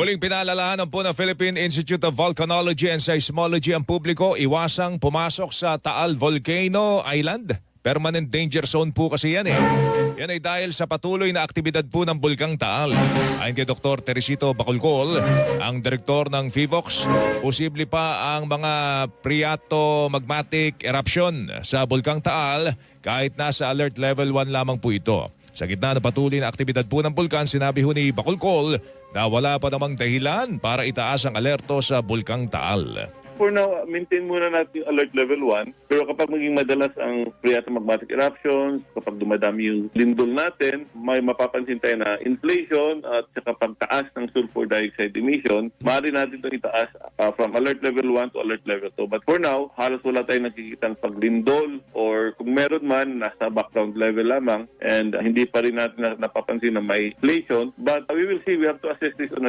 Muling pinaalalahanan po ng Philippine Institute of Volcanology and Seismology ang publiko iwasang pumasok sa Taal Volcano Island. Permanent danger zone po kasi yan eh. Yan ay dahil sa patuloy na aktibidad po ng Bulkang Taal. Ayon kay Dr. Teresito Bacolcol, ang direktor ng FIVOX, posible pa ang mga phreatomagmatic eruption sa Bulkang Taal kahit nasa alert level 1 lamang po ito. Sa gitna ng patuloy na aktibidad po ng bulkan, sinabi ho ni Bacolcol na wala pa namang dahilan para itaas ang alerto sa Bulkang Taal. For now, maintain muna natin alert level 1. Pero kapag maging madalas ang phreatomagmatic eruptions, kapag dumadami yung lindol natin, may mapapansin tayo na inflation at saka pagtaas ng sulfur dioxide emission, maaari natin ito itaas uh, from alert level 1 to alert level 2. But for now, halos wala tayong nakikita ng paglindol or kung meron man, nasa background level lamang and uh, hindi pa rin natin na- napapansin na may inflation. But uh, we will see, we have to assess this on a